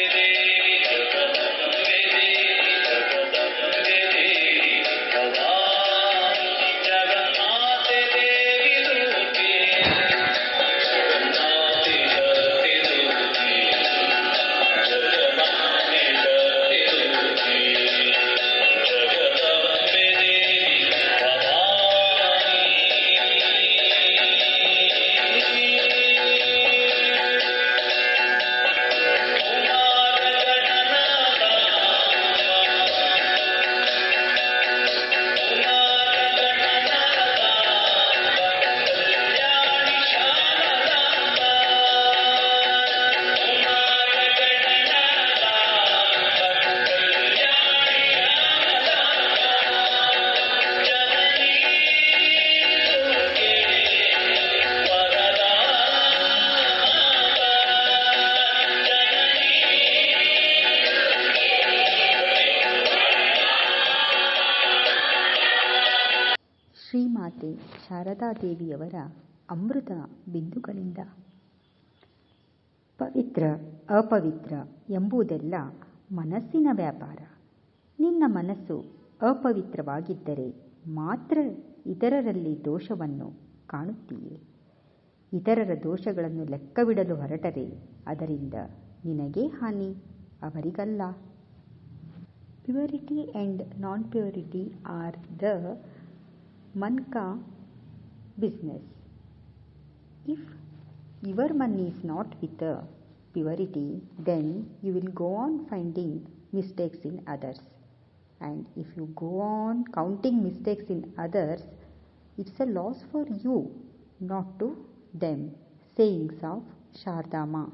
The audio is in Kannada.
Amen. ಶ್ರೀಮಾತೆ ಶಾರದಾದೇವಿಯವರ ಅಮೃತ ಬಿಂದುಗಳಿಂದ. ಪವಿತ್ರ, ಅಪವಿತ್ರ ಎಂಬುದೆಲ್ಲ ಮನಸ್ಸಿನ ವ್ಯಾಪಾರ. ನಿನ್ನ ಮನಸ್ಸು ಅಪವಿತ್ರವಾಗಿದ್ದರೆ ಮಾತ್ರ ಇತರರಲ್ಲಿ ದೋಷವನ್ನು ಕಾಣುತ್ತೀಯೆ. ಇತರರ ದೋಷಗಳನ್ನು ಲೆಕ್ಕವಿಡಲು ಹೊರಟರೆ, ಅದರಿಂದ ನಿನಗೇ ಹಾನಿ ಅವರಿಗಲ್ಲ. Purity and non purity are the मन का business. If your money is not with the purity, then you will go on finding mistakes in others. And if you go on counting mistakes in others, it's a loss for you, not to them. Sayings of Shardama.